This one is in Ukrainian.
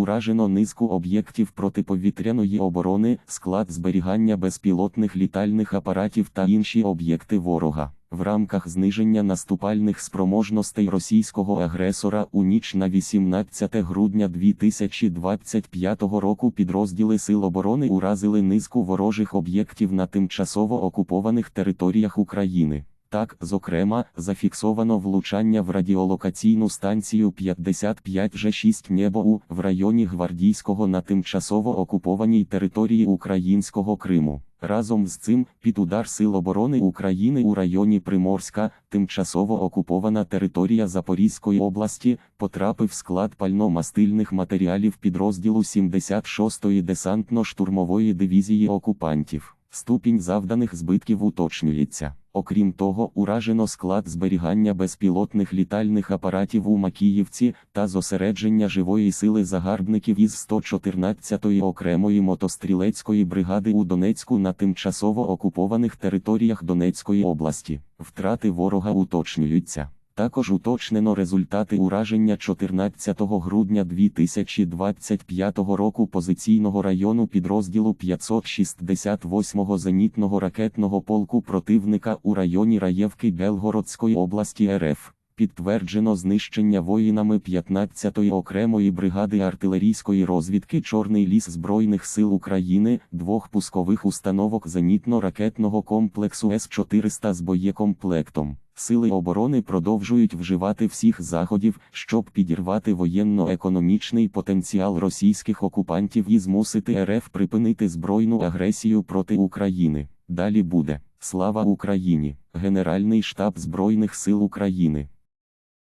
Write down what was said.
Уражено низку об'єктів протиповітряної оборони, склад зберігання безпілотних літальних апаратів та інші об'єкти ворога. В рамках зниження наступальних спроможностей російського агресора у ніч на 18 грудня 2025 року підрозділи Сил оборони уразили низку ворожих об'єктів на тимчасово окупованих територіях України. Так, зокрема, зафіксовано влучання в радіолокаційну станцію 55 Ж6 Небоу в районі Гвардійського на тимчасово окупованій території Українського Криму. Разом з цим, під удар Сил оборони України у районі Приморська, тимчасово окупована територія Запорізької області, потрапив склад пально-мастильних матеріалів підрозділу 76-ї десантно-штурмової дивізії окупантів. Ступінь завданих збитків уточнюється. Окрім того, уражено склад зберігання безпілотних літальних апаратів у Макіївці та зосередження живої сили загарбників із 114-ї окремої мотострілецької бригади у Донецьку на тимчасово окупованих територіях Донецької області. Втрати ворога уточнюються. Також уточнено результати ураження 14 грудня 2025 року позиційного району підрозділу 568-го зенітного ракетного полку противника у районі Раєвки Белгородської області РФ. Підтверджено знищення воїнами 15-ї окремої бригади артилерійської розвідки Чорний ліс Збройних сил України, двох пускових установок зенітно-ракетного комплексу С-400 з боєкомплектом. Сили оборони продовжують вживати всіх заходів, щоб підірвати воєнно-економічний потенціал російських окупантів і змусити РФ припинити збройну агресію проти України. Далі буде слава Україні, Генеральний штаб Збройних сил України.